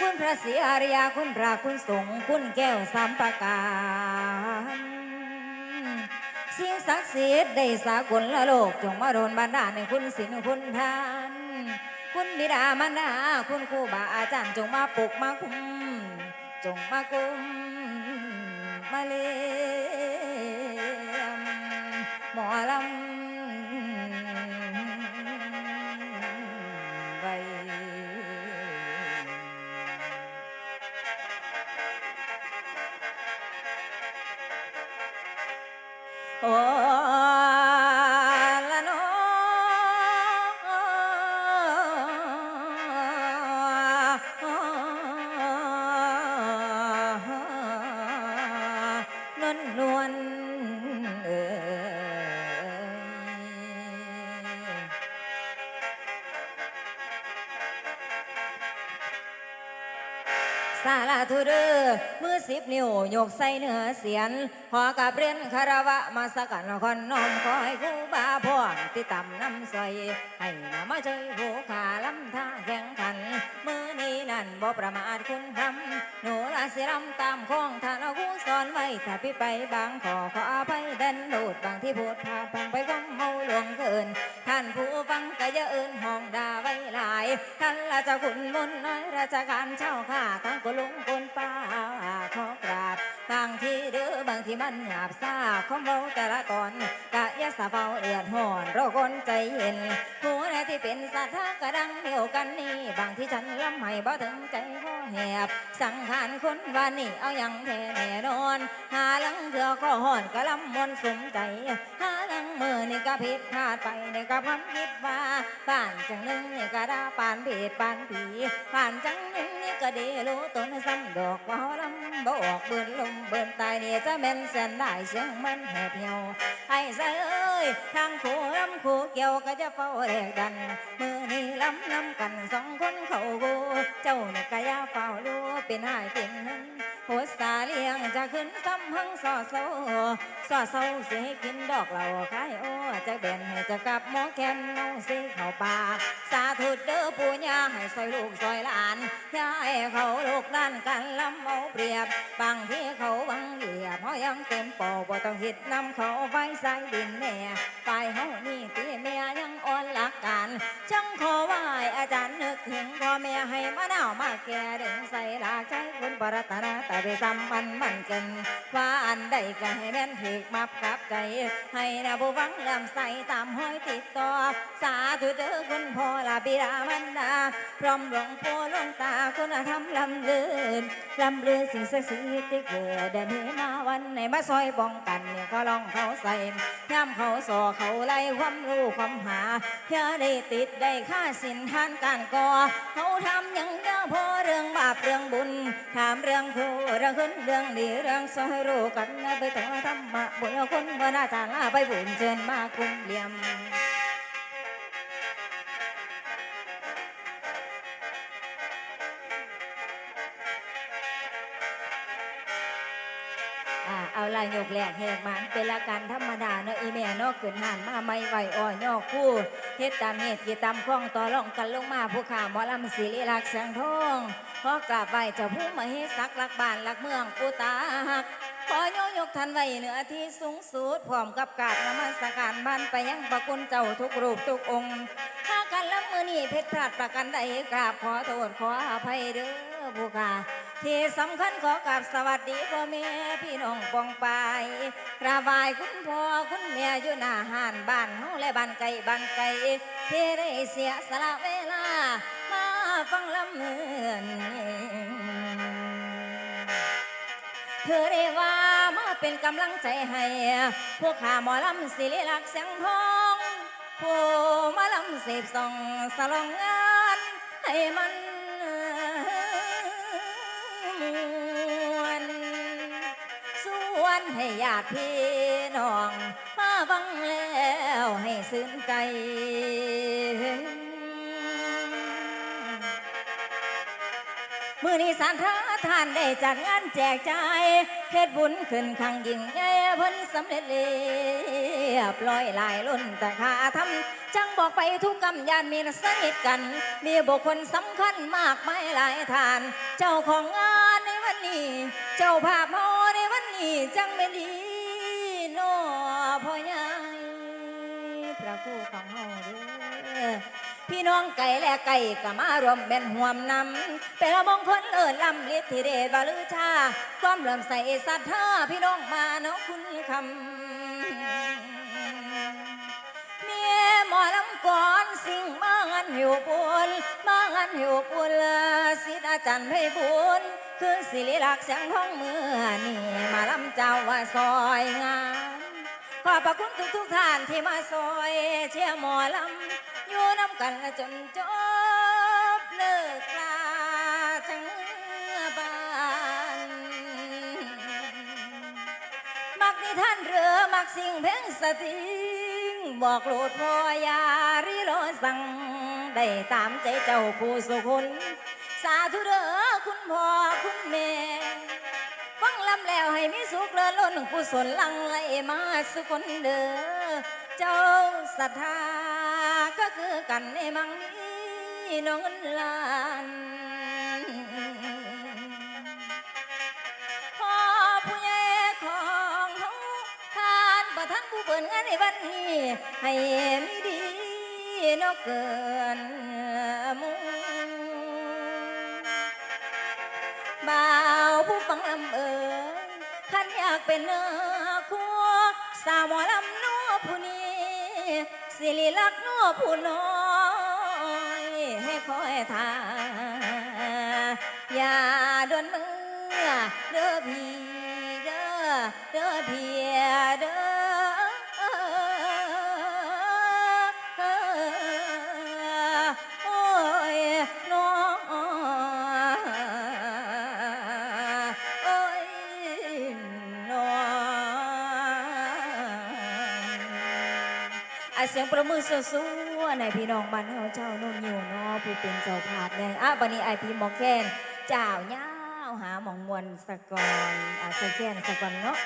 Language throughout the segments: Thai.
คุณพระศรีอริยาคุณพระคุณสงฆ์คุณแก้วสามประการสิ่งศักดิ์สิทธิ์ได้สากลละโลก จงมาโดนบันดาลในคุณศีลคุณทาน คุณบิดามารดาคุณครูบาอาจารย์จงมาปกมาคุมจงมากุมมาเลี้ยมหมอลำ สาลาทุเดอมือสิบนิ้วยกใส่เนื้อเสียนพอกับเรียนคารวะมาสักกันคอนนอมคอยครูบาพ่อนที่ต่ำน้ำใสให้นามาช่วยผู้ขาลำท่าแข่งขัน มือนี้นั่นบ่ประมาทคุณทำหนูลาสิรำตามข้องท่านเอาผู้สอนไว้ถ้าพี่ไปบางขอขออภัยเด่นโดดบางที่พูดพาพังไปก็เมาหลวงเกิน ท่านผู้ฟังก็อย่าเอินห้องดาไว้หลาย ท่านราชกุลมุนน้อยราชการเช่าข้าทั้งกุลุงกุลป้าขอกราบบางที่เด้อบางที่มันหยาบซาของเราแต่ละตอนกะยะสะเฝ้าเดือดห่อนเราคนใจเย็นผู้ใดที่เป็นสัตว์กระดังเดียวกันนี่บางที่ฉันลำให้บ่ถึงใจพ่อแหบ สังขารคนวันนี้เอาอย่างแท้แน่นอน หาลังเถื่อก็ห่อนกะลำมนสมใจหา มือนี่ก็ผิดพลาดไปเนี่ยก็ความคิดว่าบ้านจังหนึ่งนี่ก็ดาป่านเพศปานผีผ่านจังหนึ่งนี่ก็ดีรู้ตนซ้ำดอกว่าลำบอกเบิ่นลมเบิ่นตายนี่จะแม่นเส้นได้เสียงมันแหบเหี่ยวไอ้ใส่เอ้ยทางคู่ลำคู่เกี่ยวก็จะเฝ้าแรกดันมือนี่ลำนำกันสองคนเขากูเจ้านี่ก็อยาเฝ้ารู้เป็นหายเป็นหนึ่งโหดสาเลียงจะขึ้นซ้ำหังสอโซสอโซสิให้กินดอกเหล่าขายโอ้จะแบ่นให้จะกลับมองแคนน้องสิเข้าป่าสาธุเด้อปู่ย่าให้ซอยลูกซอยหลานย่าให้เขาลูกด้านกันลำเอาเปรียบบางที่เขาบังเหยียบเขายังเต็มปอบ่ต้องหิดนำเขาไฟใส่ดินแน่ฝ่ายเฮานี่ตีแม่ยังอ่อนหลักการจังขอไหว้อาจารย์นึกถึงพ่อแม่ให้มะนาวมาแก่ดึงใส่หลากใจคุณปรัตนาแต่ไปซ้ำมันมันกินว่าอันใดก็ให้แม่นถึกมับกับใจให้นะผู้ฟังเลื่อมใสตามห้อยติดต่อ สาธุเด้อคุณพ่อลาบิดามันดา พร้อมหลวงปู่หลวงตาคุณธรรมลำเลือนลำเลือนสิ่งศักดิ์สิทธิ์ที่เกิดเดินมาวันไหนมาซอยป้องกันเนี่ยก็ลองเขาใส่ย่ำเขาสอเขาไล่ความรู้ความหาเพื่อได้ติดได้ค่าสินทานการก่อเขาทำอย่างเดียวพอเรื่องบาปเรื่องบุญ ถามเรื่องคู่เรื่องขึ้นเรื่องดีเรื่องซอยรู้กันไปต่อธรรมะบุญคนว่าน่าจะลาไปบุญชิญมาคุ้มเหลี่ยมอ่าเอาลายยกแหลกแหกมันเป็นละการธรรมดาเนาะอีแม่เนาะขึ้นหันมาไม่ไหวอ่อยอคู่เฮ็ดตามเหตุกีตามข้องต่อรองกันลงมาผู้ข่าหมอลำศิริลักษ์แสงทองขอกราบไหวเจ้าผู้มาเฮ็ดสักลักบ้านลักเมืองปูตาก ขอโยยกทันไว้เหนือที่สูงสุดพร้อมกับกราบนมัสการบ้านไปยังประคุณเจ้าทุกรูปทุกองค์ถ้ากันละมือนี้เพชรพลาดประกันใดกราบขอโทษขออภัยเด้อผู้ข่าที่สำคัญขอกราบสวัสดีพ่อแม่พี่น้องปองปายกราบไหว้คุณพ่อคุณแม่อยู่หน้าห้านบ้านเฮาและบ้านไกลบ้านไกลที่ได้เสียสละเวลามาฟังลำเมือน เธอได้ว่ามาเป็นกำลังใจให้ พวกข้าหมอลำศิริลักษ์เสียงทองผู้มาลำเสพส่องสลองงานให้มันมวนส่วนให้ญาติพี่น้อง มาฟังแล้วให้ซึ้งใจ มือนี้สารทาทานได้จัดงานแจกจ่ายเฮ็ดบุญขึ้นขังยิ่งใหญ่พิ่นสำเร็จเรียบร้อยหลายล้นแต่ข้าทำจังบอกไปทุกกำยานมีสนิทกัน มีบุคคลสำคัญมากมายหลายทาน เจ้าของงานในวันนี้ เจ้าภาพเฮาในวันนี้จังเป็นดีโนอพ่อใหญ่พระครูของเฮาเด้อ พี่น้องไก่และไก่ก็มารวมเป็นห่วมนำเป็นละมงคลเลิศลำลิทธิเดชบาลือชา ความเลื่อมใสศรัทธาพี่น้องมาเนาะคุณคำเมียหมอลำก่อนสิ่งมางานหิวปูนมางานหิวปูนละสิทธิ์อาจารย์ไพบุญคือสิริลักษ์เสียงท้องเมื่อนี่มาลำเจ้าว่าซอยงามขอบพระคุณทุกทุกท่านที่มาซอยเชียร์หมอลำ อยู่น้ำกันจนจบเลิกลาจังเมื่อบ้านมักนิท่านเรือมักสิ่งเพลงสติงบอกโลดพ่อยาริโลสั่งได้ตามใจเจ้าผู้สุขุนสาธุเด้อคุณพ่อคุณแม่ฟังลำแล้วให้มีสุขเลื่อนล้นกุศลลังไหลมาสุคนเด้อเจ้าศรัทธา กันในมังนี้น้องอินลานพ่อผู้ใหญ่ของเฮาทานประทานผู้เปิดงานในวันนี้ ให้มีดีนกเกินหมูบ่าวผู้ฟังลำเอ่ยขันอยากเป็นเนื้อคู่สาวหมอลำนัวผู้นี้ สิริลักษณ์นัวผู้น้อยให้คอยทาอย่าดวนมือเด้อพี่เด้อเด้อพี่เด้อ เสียงประมือสู้ๆในพี่น้องบ้านเฮาเจ้าโน่นอยู่เนาะผู้เป็นเจ้าภาพเนี่ยอะบันนี้ไอพีหมอแคนเจ้าเย้าหาหมองมวนสะกอนอะใส่แคนสะกอนเนาะ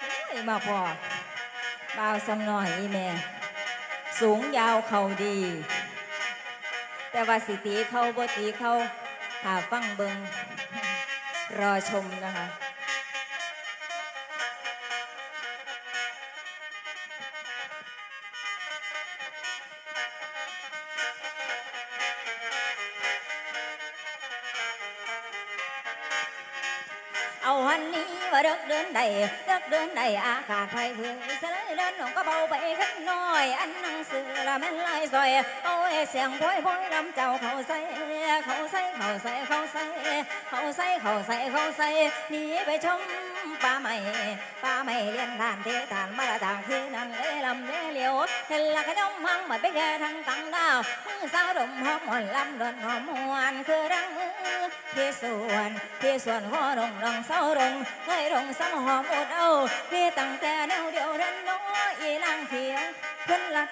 โอ้ยมาพอบ่าวสำหน่อยอีแม่ สูงยาวเข่าดี แต่ว่าสิตีเข้าบ่ตีเข้าหาฟังเบิง รอชมนะคะ เอาวันนี้ว่าเดิกเดินใดเดิกเดินใดอาขาดไฟเพื่อสลยเดินน้องก็เบาไปขึ้นน้อย อันนังสือละแม่นลายซอยเอาไอ้เสียงพ้อยพ้อยลำเจ้าเขาใส่เขาใส่เขาใส่เขาใส่เขาใส่เขาใส่เขาใส่หนีไปชม ป้าไม่ป้าไม่เลียนทานเททานมาละทางที่นั่นเลยลำเลยเลี้ยวเห็นละขนมมังมาไปแก่ทางตังดาวมือสาวดมหอมหอนลำดนหอมหวนคือรังมือที่ส่วนที่ส่วนหัวรงรองเศร้ารงเฮ้ยรงสมหอมอดเอาพี่ตั้งแต่แนวเดียวเดินน้อยอีนางเขียว ขึ้นลัด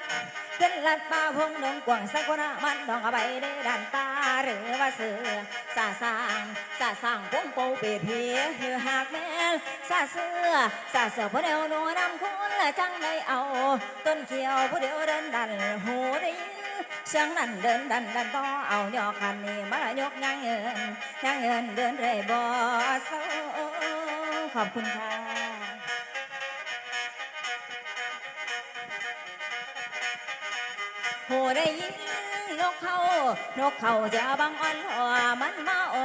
ขึ้นลัดป่าพงดงกว่างสักคนมันดองเอาไปได้ดันตาหรือว่าเสือสาสางสาสางพงโปเปียเพียเหือหากแม่สาเสือสาเสือผู้เดียวนัวนำคุณละจังได้เอา ต้นเขียวผู้เดียวเดินดันหูได้ยินเสียงนั้นเดินดันดันต่อเอายอคันนี้มายกยังเงินยังเงินเดินเรยบ่เศร้าขอบคุณค่ะ หได้ยินนกเขานกเขาจะบังอ่อนหัวมันมาโอ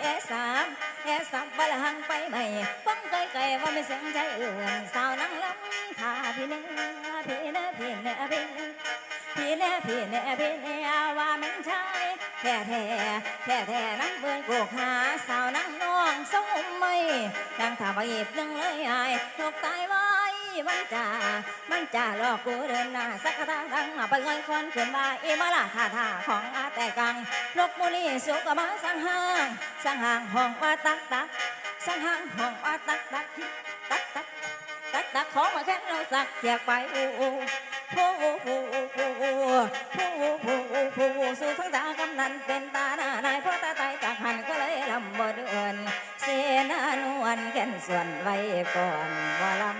เอสามเอสามบลหังไปใหม่ฟังไกลๆว่าไม่เสียงใจอื่นสาวนั่งลำทาพี่เนื้อพี่เนื้อพี่เนื้อพี่เนื้อพี่แน่พี่แน่พี่แน่ว่ามันใช่แท้แท้แท้แท้นั่งเบิ่งกูหาสาวนั่งน้องสมไม่นั่งถามว่าอีบนึงเลยอายนกตายไว้ มันจ่ามันจ่าหลอกกูเดินหน้าสักตั้งตั้งไปเงินคนขึ้นมาอีมาละท่าท่าของอาแต่กังลกมูนีสุกมาสังหางสังหางห้องว่าตักตักสังหางห้องว่าตักตักตักตักตักตักของมาแค่เราสักเสียไปโอ้โอ้ผู้ผู้ผู้ผู้โอ้สู่ทั้งตากำนันเป็นตาหน้านายพ่อตาตายจากหันก็เลยลำบ่เดินเสนานวลแก่นส่วนไว้ก่อนว่าลำ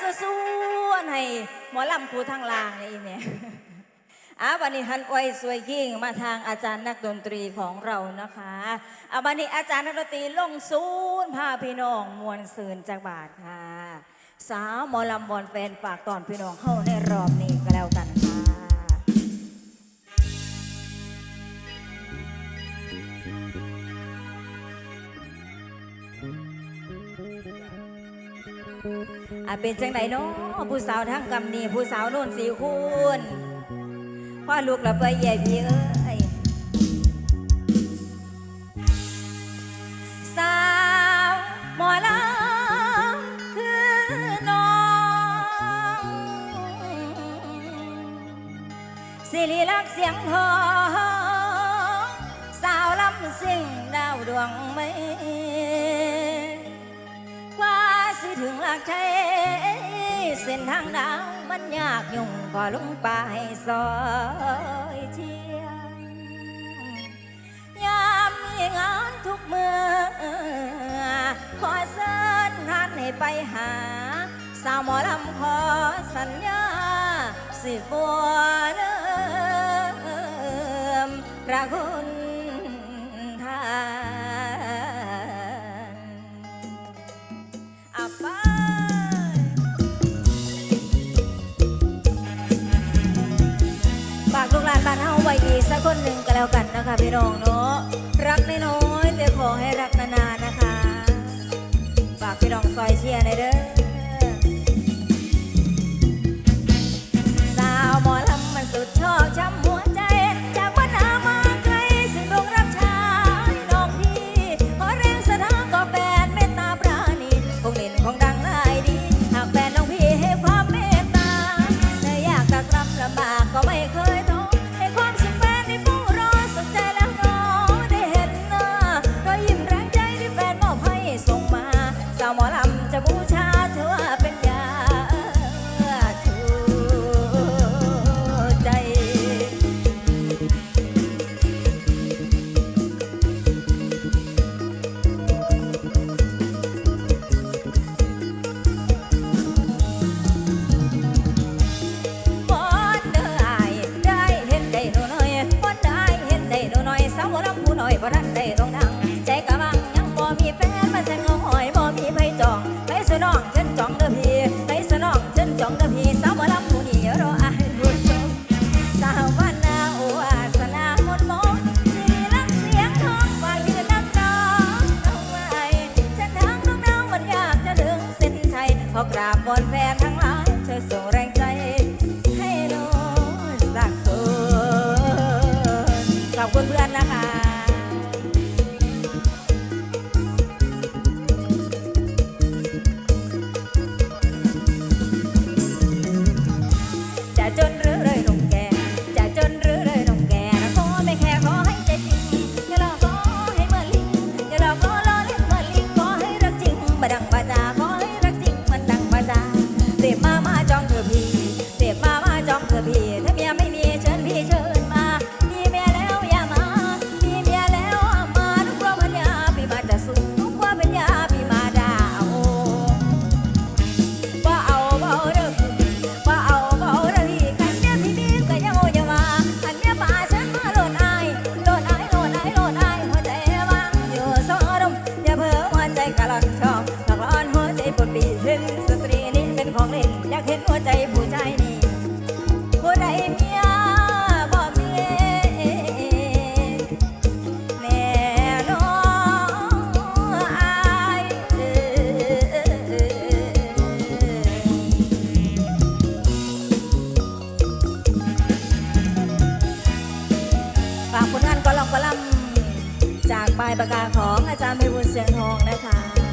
สู้ๆให้หมอลำคูทางลางนี่เนี่ยอาวันนี้ฮันอวยสวยยิ่งมาทางอาจารย์นักดนตรีของเรานะคะอาวันนี้อาจารย์นักดนตรีลงศูนย์พาพี่น้องมวลซืนจากบาทค่ะ สาวหมอลำบอลแฟนฝากตอนพี่น้องเข้าในรอบนี้ก็แล้วกัน เป็นจังไหนเนาะผู้สาวทั้งกำนี่ผู้สาวนุ่นสีคุณพ่อลูกเราไปใหญ่พี่เอ้สาวหมอลำคือนองสิริลักษ์เสียงทองสาวลำสิ่งดาวดวงไม่ากใช้เส้นทางดาวมันยากยุ่งก็ลุงไปซอยเชียงยามมีงานทุกเมื่อขอเส้นทัานให้ไปหา สาวหมอลำขอสัญญา สิบัวเริ่มพระคุณ ค่ะพี่น้องเนาะ ปลายปากกาของอาจารย์ไพบุญเสียงทองนะคะ